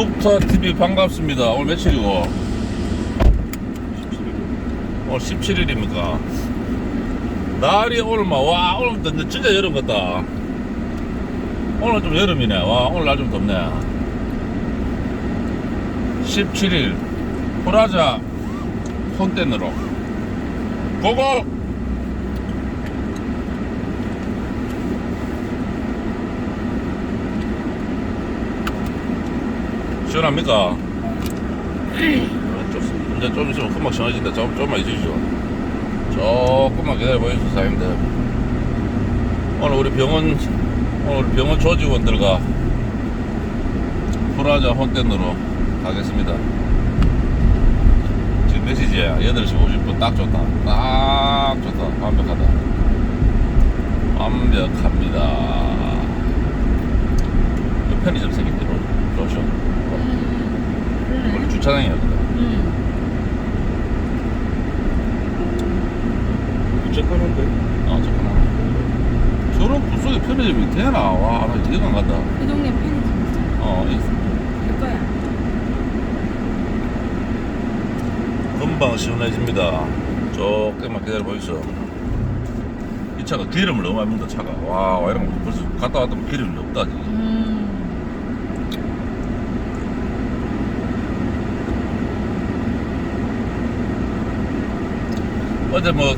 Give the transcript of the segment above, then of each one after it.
굽타 TV 반갑습니다. 오늘 며칠이고? 17일. 오늘 17일입니까? 날이 오늘 막, 와, 오늘 또 진짜 여름 같다. 오늘 좀 여름이네. 와, 오늘 날 좀 덥네. 17일, 프라자 폰텐으로. 고고! 시원합니까? 좋습니다. 이제 좀 있으면 금방 시원해진다. 좀, 조금만 있으시죠. 조금만 기다려보십시오, 사장님들. 오늘 우리 병원, 오늘 병원 조직원들과 프라자 혼텐으로 가겠습니다. 지금 몇 시지야? 8시 50분 딱 좋다. 딱 좋다. 완벽하다. 완벽합니다. 그 편의점 생긴 대, 로 션. 원래 주차장이야, 근데. 부쩍하는데? 아 잠깐만 저런 구석에 편의점이 되나? 와 나 이해가 안 간다 그 동네 편의점. 어 이- 그 거야. 금방 시원해집니다 조금만 기다려 보이소 이 차가 기름을 너무 많이 먹는다 차가 와, 와 이런 거 벌써 갔다 왔더니 기름이 없다 지금. 음. 어제 뭐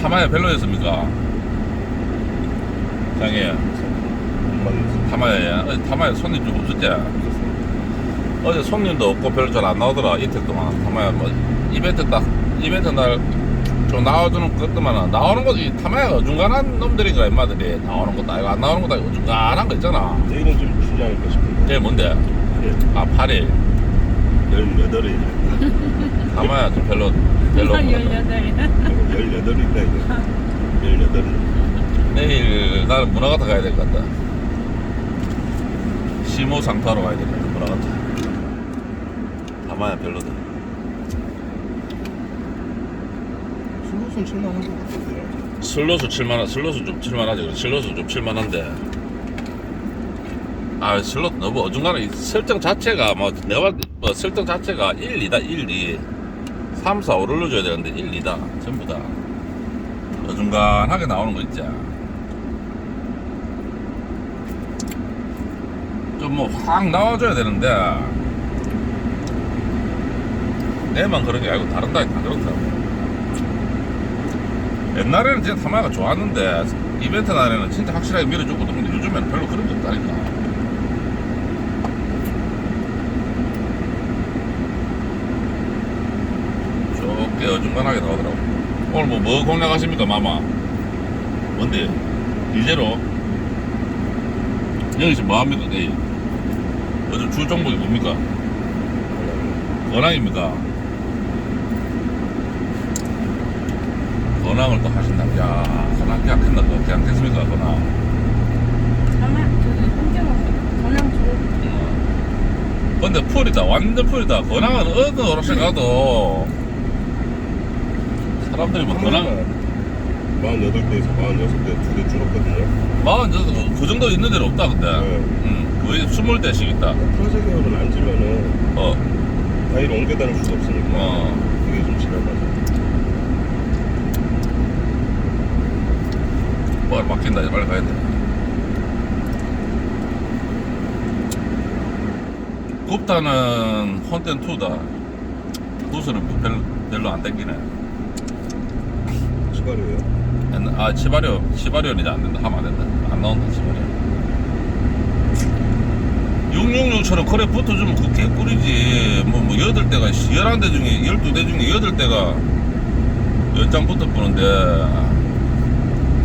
타마야 별로였습니까? 장애 타마야에 어제 타마야 손님 좀 없었지? 어제 손님도 없고 별로 잘 안 나오더라 이틀 동안 타마야 뭐 이벤트 딱 이벤트 날 좀 나와주는 것들만 나오는 것이 타마야가 어중간한 놈들인가 인마들이 나오는 것도 아니고 안 나오는 것도 아니고 어중간한 거 있잖아 내일은 좀 주지 않을까 싶은데. 그게 뭔데? 예. 아 8일 18일. 타마야 좀 별로. 18이야. 18일이다, 이제. 18일. 내일 나는 문화가타 가야 될 것 같다 시모 상타로 가야 될 것 같다 문화가타 타마야 별로다 것 같은데요. 슬로수 칠만한 슬로수 좀 칠만하지 그래 슬로수 좀 칠만한데 아 슬롯 너무 어중간해 이 설정 자체가 뭐 내가 뭐 설정 자체가 1, 2다 1, 2 3, 4, 5를 넣어줘야 되는데 1, 2다. 전부 다. 어중간하게 나오는 거 있지. 좀 뭐 확 나와줘야 되는데. 내만 그런 게 아니고 다른 다이 다 그렇더라고. 옛날에는 진짜 타마가 좋았는데 이벤트 날에는 진짜 확실하게 밀어주거든 근데 요즘에는 별로 그런 게 없다니까 좁게 어중간하게 나오더라고. 오늘 뭐, 뭐 공략하십니까 마마? 뭔데? 이제로? 여기서 뭐 합니까 내일? 요즘 주 종목이 뭡니까? 권항입니까 권항을 또 하신다 야 권항 계약했나 또. 계약했습니까 전랑 주고 근데 풀이다 완전 풀이다. 권항은 어느 오락실 가도 사람들이 뭐 권항 48대에서 46대 두 대 줄었거든요. 마흔 저- 그 정도 있는 데는 없다 근데 네. 응, 거의 스물 대씩 있다 프로젝트 계열은 앉으면은 어, 다이를 옮겨 다닐 수가 없으니까. 어. 그게 좀 지랄하죠. 뭐 막힌다 이제 빨리 가야 돼 굽타는 혼텐 2다 구슬은 별로, 별로 안 땡기네 옛날- 아 치바리오 치바리오는 이제 안 된다. 하면 안 된다. 안 나온다 치바리오. 666처럼 그래 붙어주면 그 개꿀이지. 뭐, 뭐 8대가 11대 중에 12대 중에 8대가 연장 붙어보는데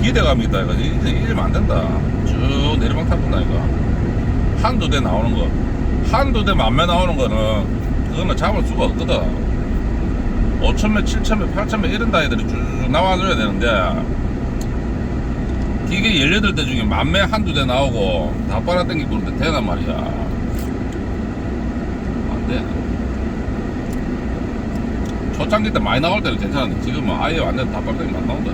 기대감이 있다 이거 이제 이러면 안 된다. 쭉 내리막 타본다 이거. 한두 대 나오는 거. 한두 대 만매 나오는 거는 그거는 잡을 수가 없거든 5천매, 7천매, 8천매 이런 다이들이 쭉 나와줘야 되는데 이게 18대 중에 만매 한두 대 나오고 다 빨아당기고 그러는데 되단 말이야. 안돼. 초창기 때 많이 나올 때는 괜찮은데 지금은 아예 완전 다 빨아당기면 안 나온다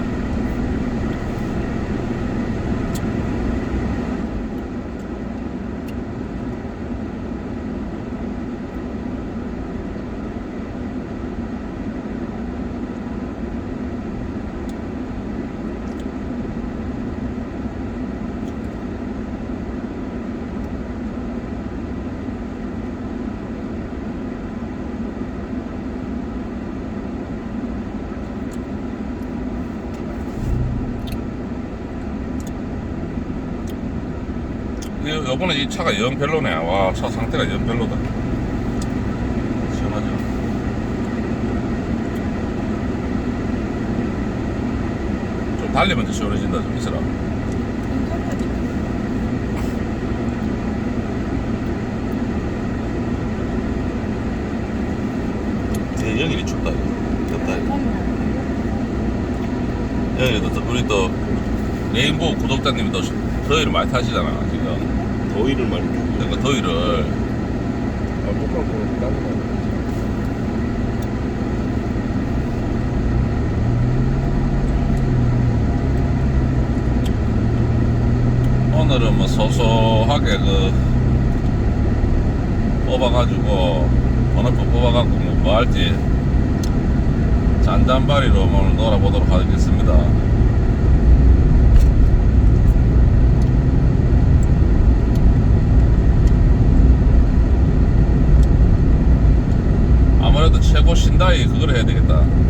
요번에 이 차가 영 별로네. 와, 차 상태가 영 별로다. 시원하죠? 좀 달리면 더 시원해진다. 좀 있어라. 여기이 춥다. 덥다. 여기도 또 우리 또 레인보우 구독자님이 또 더위를 많이 타시잖아. 더위를 많이 타고 그러니까 더위를. 아 똑같고 따뜻하고 오늘은 뭐 소소하게 그 뽑아가지고 번호표 뽑아갖고 뭐, 뭐 할지 잔잔바리로 오늘 놀아보도록 하겠습니다. 아무래도 신다이 그걸 해야 되겠다.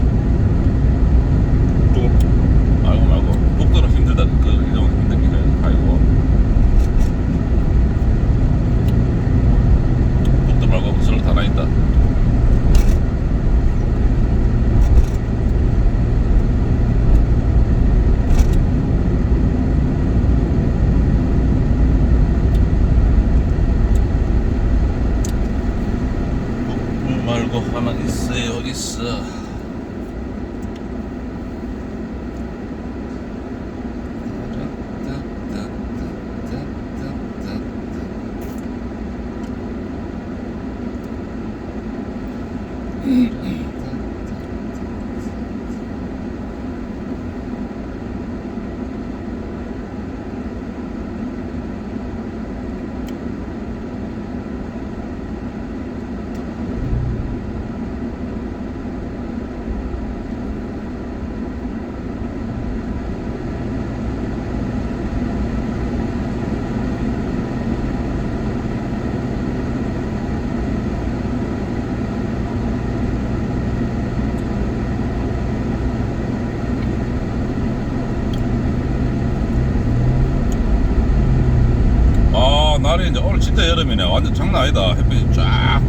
Mm-hmm. 이제 오늘 진짜 여름이네. 완전 장난 아니다. 햇빛이 쫙.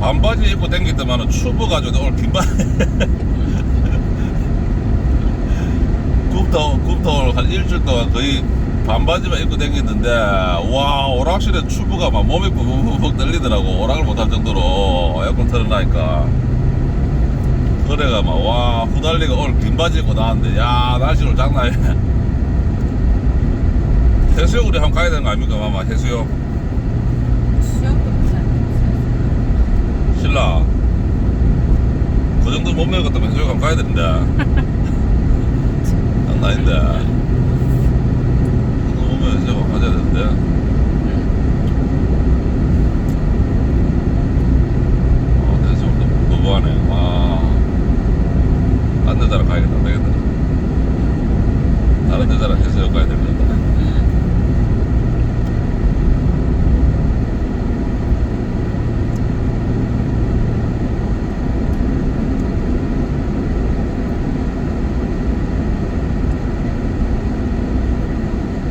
반바지 입고 댕기더만은 추워가지고 오늘 긴바지 굽터 굽터 한 일주일 동안 거의 반바지만 입고 댕기는데 와 오락실에 추부가 막 몸이 푹푹 떨리더라고. 오락을 못할 정도로 에어컨 틀어놔니까. 그래가 막 와 후달리가 오늘 긴 바지 입고 나왔는데 야 날씨 오늘 장난 아니네 해수욕 우리 한번 가야 되는 거 아닙니까? 마마 해수욕. 신라. 그 정도 못 먹었다면 해수욕 한번 가야 되는데. 장난 아닌데. 그 정도 못 먹으면 해수욕 한번 가야 되는데. 어 해수욕도 너무하네. 와 딴 데자랑 가야겠다. 안 되겠다. 다른 데자랑 해수욕 가야 되겠다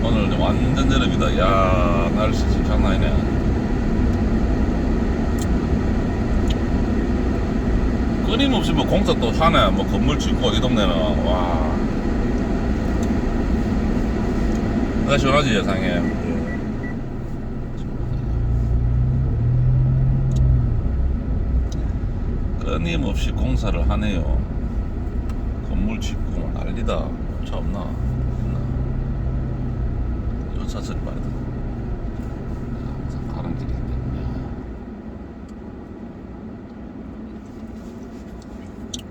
오늘 여름이다. 야 날씨 진짜 장난 아니네. 끊임없이 뭐 공사 또 하네. 뭐 건물 짓고 이 동네는 와. 나 시원하지 예상해. 예. 끊임없이 공사를 하네요. 건물 짓고 뭐 난리다. 차 없나? 있나? 요차 소리 빠르다. 야, 가는 길이 있네. 야.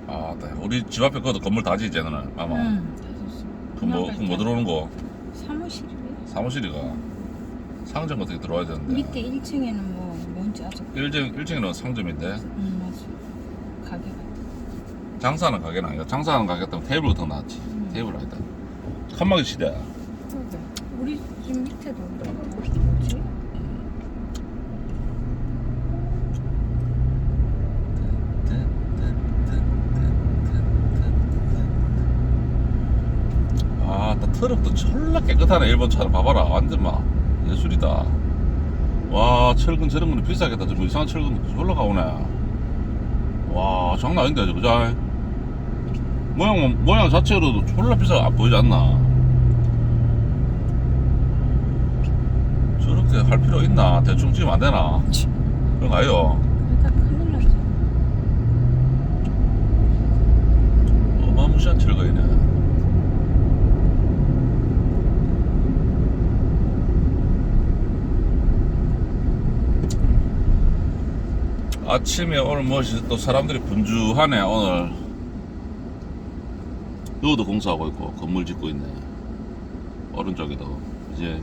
아, 네. 우리 집 앞에 그것도 건물 다 지잖아, 아마. 응. 그럼 뭐, 뭐 들어오는 거? 사무실이래. 사무실이가 상점 어떻게 들어와야 되는데. 밑에 1층에는 뭐 뭔지 아직 1층, 1층에는 상점인데. 응 맞아. 가게가. 장사하는 가게는 아니야. 장사하는 가게 같으면 테이블 같은 거 나왔지. 음. 테이블 아니다. 칸막이 시대야. 그러게. 우리 집 밑에도 뭐지? 아, 딱 트럭도 철라 깨끗하네. 일본 차를 봐봐라. 완전 막 예술이다. 와 철근 저런 거는 비싸겠다. 좀 이상한 철근 졸라 가오네. 와 장난 아닌데 저거. 자 모양 모양 자체로도 졸라 비싸. 안 보이지 않나? 저렇게 할 필요 있나? 대충 지으면 안 되나? 그런 거 아니요? 그러니까. 어마무시한 철거이네 아침에 오늘 뭐지? 또 사람들이 분주하네 오늘. 여기도 공사하고 있고 건물 짓고 있네. 오른쪽에도. 이제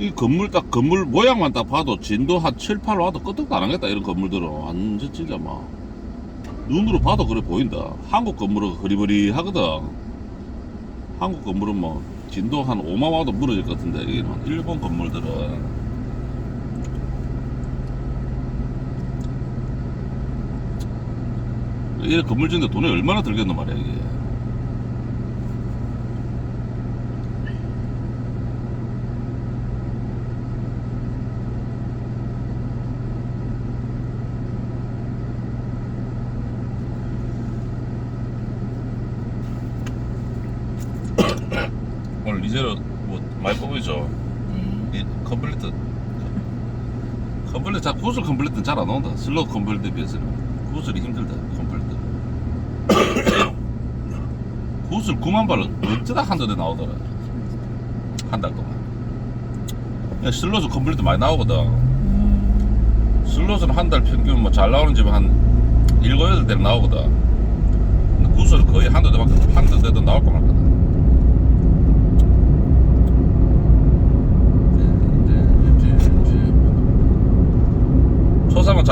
이 건물 딱 건물 모양만 딱 봐도 진도 한 7, 8 와도 끄떡도 안 하겠다 이런 건물들은. 완전 진짜 막 눈으로 봐도 그래 보인다. 한국 건물은 흐리버리 하거든. 한국 건물은 뭐 진도 한 5만 와도 무너질 것 같은데 여기는 일본 건물들은. 이 건물 짓는데 돈이 얼마나 들겠노 말이야 이게 리제로 뭐 많이 뽑이죠? 네. 이 컴플리트. 컴플리트 자 구슬 컴플리트는 잘 안 나온다. 슬로우 컴플리트에 비해서는. 구슬이 힘들다 컴플리트. 구슬 9만 발을 어쩌다 한 달에 나오더라. 한 달 동안. 그냥 슬로우 컴플리트 많이 나오거든. 음, 슬롯은 한 달 평균 뭐 잘 나오는 집은 한 일곱 여덟 대 나오거든. 근데 구슬은 거의 한두 대밖에 한두 대도 나올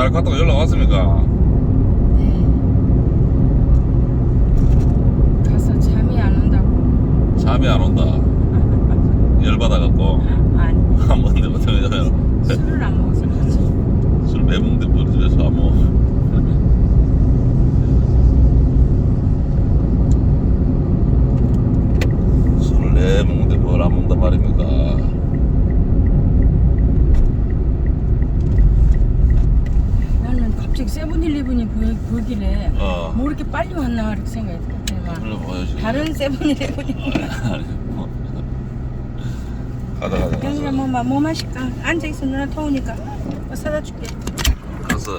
잘 갔다가 연락 왔습니까? 네. 가서 잠이 안 온다고. 잠이 안 온다. 열받아갖고 아니. 한 번도 못하면 술을 안 먹어서 그렇지. 술 매봉대 우리 집에서 안 먹어. 술을 내 먹는데 뭘 안 먹는단 말입니까? 나는 갑자기 세븐일레븐이 보여, 보이길래 어. 뭐 이렇게 빨리 왔나 이렇게 보여지. 다른 세븐일레븐이 가자. 형이랑 가자. 뭐, 마- 뭐 마실까? 앉아있어 누나 더우니까 뭐 사다 줄게 가서.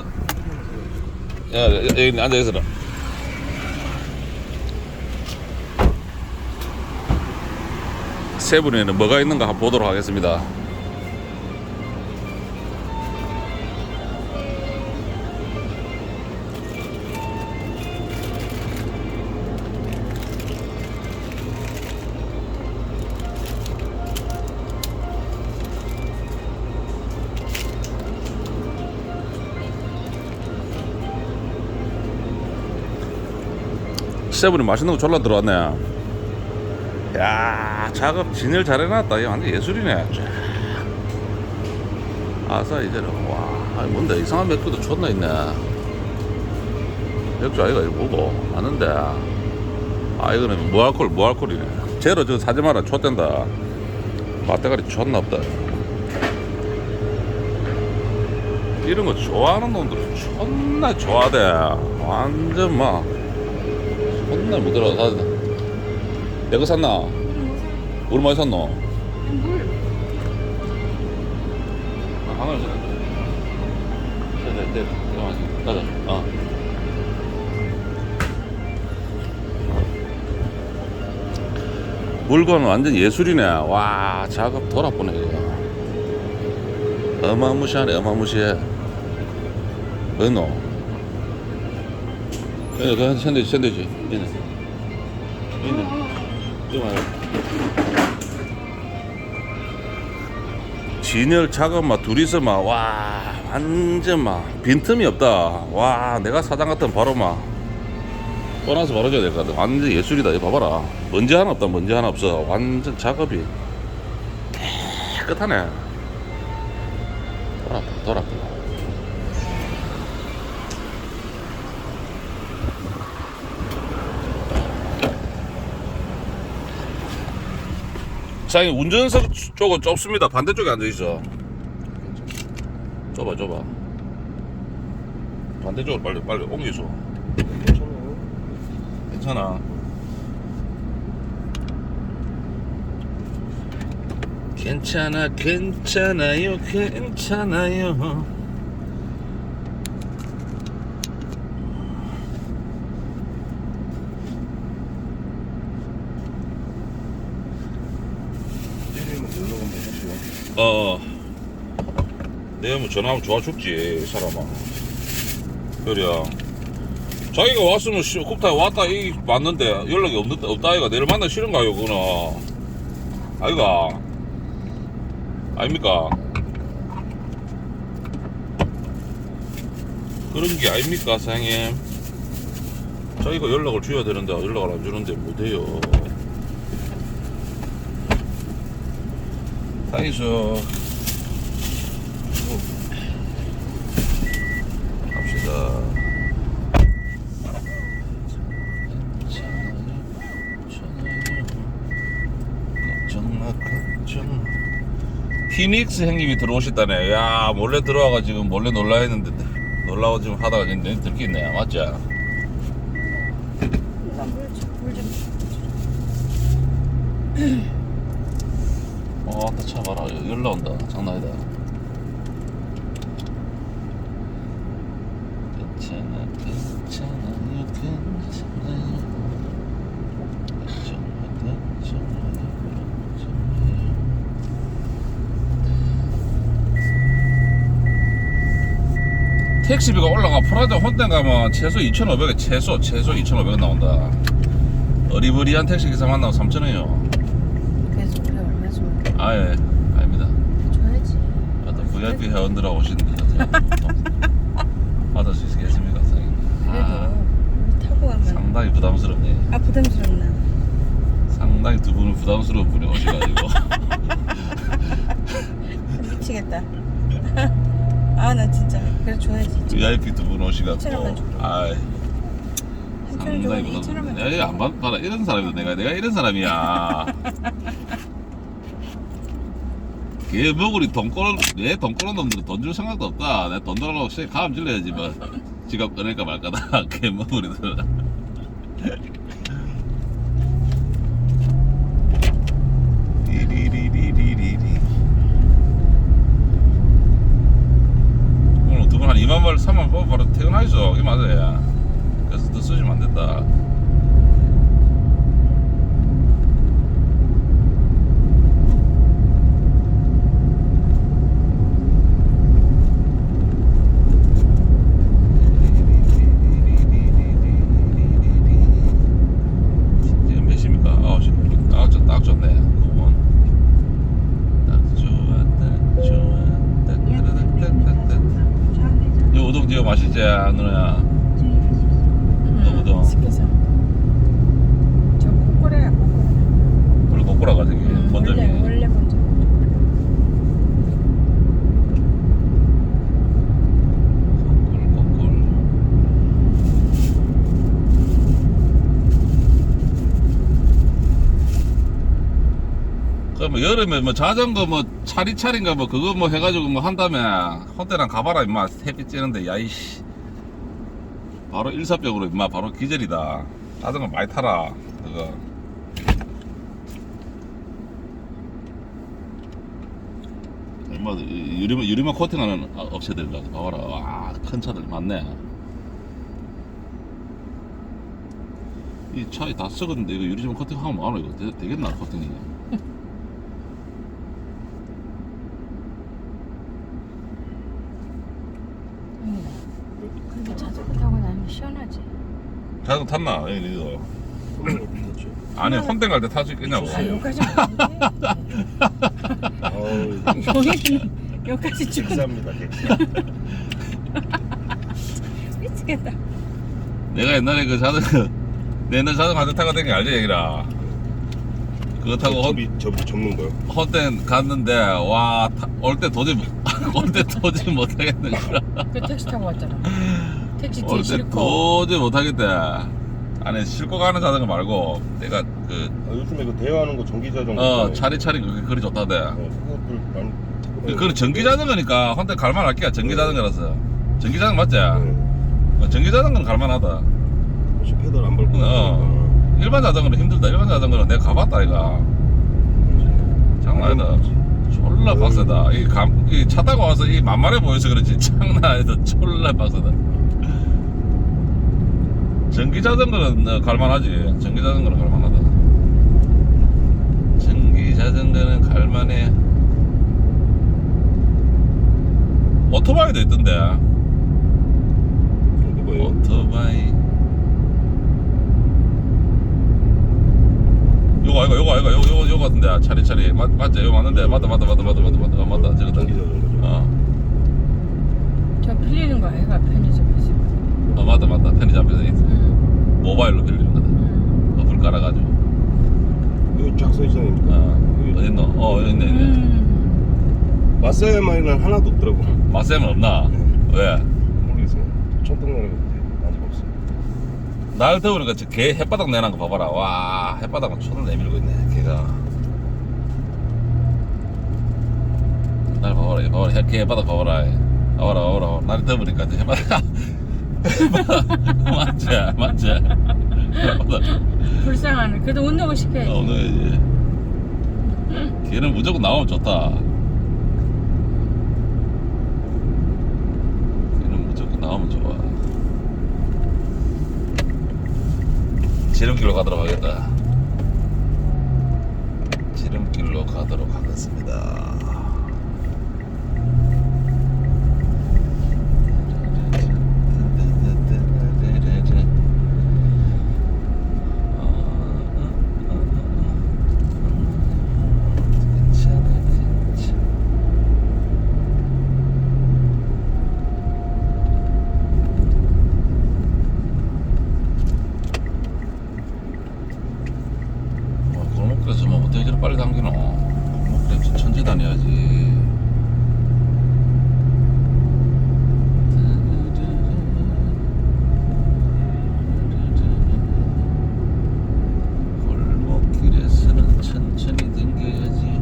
야 야, 여기 앉아 있어라. 세븐에는 뭐가 있는가 한번 보도록 하겠습니다. 세븐이 맛있는 거 졸라 들어왔네. 야 작업 진열 잘 해놨다. 이거 완전 예술이네. 쫙. 아싸 이제는 와 아니 뭔데 이상한 맥주도 존나 있네. 맥주 아이가 이거 뭐고 아는데 아 이거는 무알콜 무알콜이네. 제로 저 사지 마라 좆된다. 맛대가리 존나 없다. 이런 거 좋아하는 놈들은 존나 좋아하대. 완전 막 존나 못 들어 사 내거 샀나? 얼마에 샀노? 물 아, 하나 샀네. 네, 네, 네. 잠깐만, 가자. 어. 물건은 완전 예술이네. 와, 작업 돌아보네, 이거. 어마무시하네, 어마무시해. 어노? 예, 그 샌드위치, 샌드위치. 있네. 있네. 이거 봐요. 진열 작업 막 둘이서 막 와 완전 막 빈틈이 없다 와 내가 사장 같은 바로 막 떠나서 바로 줘야 될 것 같아. 완전 예술이다. 이거 봐봐라. 먼지 하나 없다. 먼지 하나 없어. 완전 작업이 깨끗하네. 돌아봐, 돌아봐. 장님 운전석 쪽은 좁습니다. 반대쪽에 앉아 있어. 좁아, 좁아. 반대쪽으로 빨리 빨리 옮겨줘. 괜찮아. 괜찮아, 괜찮아요, 괜찮아요. 찌리면 놀러 가면 하시요. 어, 내가 뭐 전화하면 좋아 죽지, 이 사람아. 그래야. 자기가 왔으면 씨, 굽타에 왔다 이 맞는데 연락이 없는데 없다 아이가 내일 만나 싫은가요 그거는? 아이가. 아닙니까? 그런 게 아닙니까 사장님? 자기가 연락을 줘야 되는데 연락을 안 주는데 못해요 다이소 갑시다. 걱정마 걱정 피닉스 형님이 들어오셨다네. 야 몰래 들어와가 지금 몰래 놀라 했는데 놀라고 지금 하다가 지금 내 들켰네. 맞지? 물좀 어 아까 차 봐라. 연락 온다. 장난 아니다. 괜찮아 걱정마요 걱정마요 택시비가 올라가 프라자 혼대 가면 최소 2,500원 최소 최소 2,500원 나온다. 어리버리한 택시 기사 만나면 3,000원이요. 그래서 우리 얼마 좀 아예 아닙니다. 줘야지. 어떤 VIP 회원들하고 오시는데 받을 수 있겠습니까 선생님? 그래도 아, 우리 타고 가면 상당히 부담스럽네. 아 부담스럽나? 상당히 두 분은 부담스러운 분이 오셔가지고. 미치겠다. 아 나 진짜. 그래 줘야지. VIP 두 분. 아이 한천 상당히 부담스럽네 야안 받아라 이런 사람이다 내가. 내가 이런 사람이야 걔 먹으리 돈 꼬는 내돈 꼬는 놈들은 돈줄 생각도 없다. 내돈 달라고 씨 가음 질러야지 뭐. 지갑 꺼낼까 말까다. 걔 먹으리들 리리리리리리리. 오늘 두분 한 2만 발 3만 뽑아 바로 퇴근하시죠? 이게 맞아요 그래서 더 쓰시면 안 된다 맛있지 누나야 너무도. 시켜서. 저 코코레야 코코레. 원래 먹고라가 저기 음, 원래 본점이 원래 먼저. 꿀꿀꿀 그뭐 여름에 뭐 자전거 뭐 차리차리인가 뭐 그거 뭐 해가지고 뭐 한다며 호텔랑 가봐라 임마 햇빛 쬐는데 야이씨 바로 일사병으로 임마 바로 기절이다. 자전거 많이 타라. 그거. 임마 유리만 유리만 코팅하는 업체들 가서 봐봐라. 와큰 차들 많네. 이 차에 다 썩었는데 이거 유리만 코팅하면 뭐하노 이거 되, 되겠나 코팅이 근데 자전거 타고 다니면 시원하지. 자전거 탔나 손으로 탔죠. 아니 혼대 갈때탈수 있겠냐고 아 여기까지 왔는데. 아우 여기는 여기까지 쭉 객사입니다 객사. 미치겠다. 내가 옛날에 그 자전거 내 옛날 자전거 한대 타고 댕기 알지 얘기라 그거 타고 헛, 접이 접 접는 거요. 헛된 갔는데 와 올 때 도저히 올 때 도저히 못하겠는 거라 그 택시 타고 왔잖아. 택시 뒤에 올때 싣고. 도저히 못하겠대 아니 싣고 가는 자전거 말고 내가 그 아, 요즘에 그 대여하는 거 전기 자전거. 어, 있잖아요. 차리차리 그게 그리 좋다대 네, 그것들 많이 타고 그, 그건 전기 자전거니까 혼자 갈만 할게야 전기 자전거라서. 전기 자전거 맞지? 네. 어, 전기 자전거는 갈만하다. 혹시 페달 안 밟고 어. 일반 자전거는 힘들다. 일반 자전거는 내가 가봤다 이가 장난 아니다 졸라 빡세다. 이, 감, 이 차 타고 와서 이 만만해 보여서 그렇지. 장난 아니다. 졸라 빡세다 전기 자전거는 어, 갈만하지. 전기 자전거는 갈만하다. 전기 자전거는 갈만해. 오토바이도 있던데. 누구예요? 오토바이. 요거 아이가 요거 아이가 요거 요거 요거 같은데. 차례차례 맞, 맞지 요거 맞는데? 맞다 맞다 맞다 맞다 맞다 맞다. 어, 맞다. 저거 전기 자전거죠. 어, 저 빌리는 거 아이가 편의점에서. 어 맞다 맞다 편의점 앞에서 있어 응. 모바일로 빌리는 거다 응. 어플 깔아가지고 여기 쫙 써 있잖아요. 어 어딨노 어 여기 있네 있네 음. 마사야마이는 하나도 없더라고. 마쌤은 없나 왜? 모르겠어요. 천둥나라가 아직 없어요. 날 더우니까 저개 햇바닥 내는 거 봐봐라 와 햇바닥은 손을 내밀고 있네 개가 날 봐봐라 이거 봐봐라 개 햇바닥 봐봐라 봐봐라 봐봐라 날이 더우니까 이제 햇바닥 맞지 맞지 햇바닥 불쌍하네. 그래도 운동을 시켜야지. 어, 오늘 이제 걔는 무조건 나오면 좋다. 걔는 무조건 나오면 좋아. 지름길로 가도록 하겠다. 지름길로 가도록 하겠습니다 괜찮아 괜찮아 와, 골목길에서 뭐 어떻게 저렇게 빨리 당기노? 골목길에 천천히 다녀야지. 골목길에서는 천천히 당겨야지.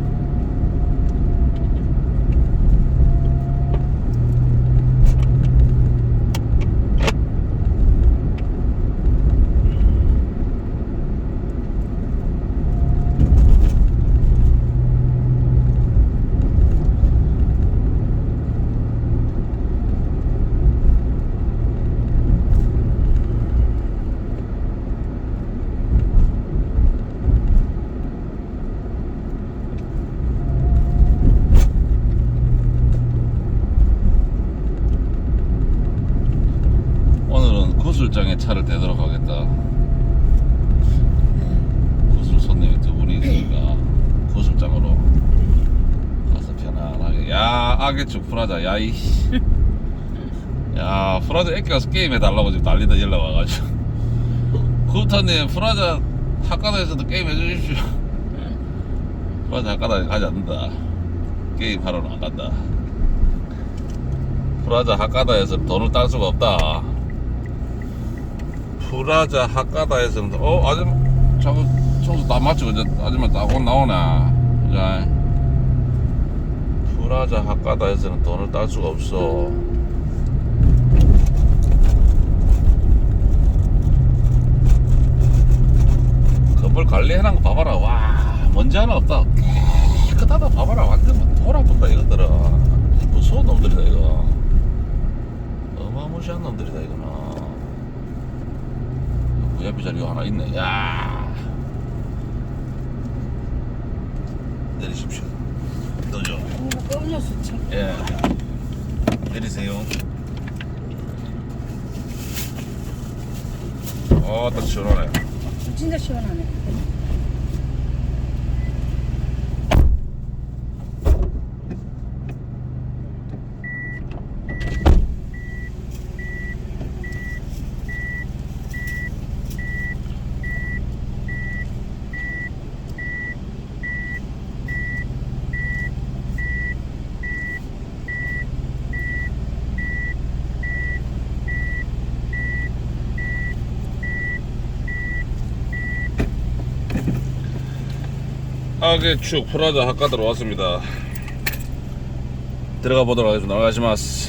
오늘은 구슬장에 차를 대도록 하겠다. 구슬 손님이 두 분이 있으니까 구슬장으로 가서 편안하게. 야, 아게축 프라자, 야, 이. 야, 프라자 애기 가서 게임해 달라고 지금 난리다 연락 와가지고. 구타님, 프라자 학과다에서도 게임 해주십시오. 프라자 학과다에 가지 않는다. 게임 하러는 안 간다. 프라자 학가다에서 돈을 딸 수가 없다. 프라자 학가다에서는 어 아줌마 자꾸 청소 다 맞추고 이제 아줌마 따고 나오네. 자 프라자 학가다에서는 돈을 딸 수가 없어. 건물 관리해놓은 거 봐봐라. 와 먼지 하나 없다. 깨끗하다 봐봐라. 완전 돌아붙다 이것들은. 무서운 놈들이다 이거. 어마무시한 놈들이다 이거는. VIP 자리 하나 있네. 야. 내리십시오. 또죠. 음료수 참. 예. 내리세요. 어, 딱 시원하네. 진짜 시원하네. 하계축 프라자 학과들 왔습니다. 들어가 보도록 하겠습니다. 나가시마스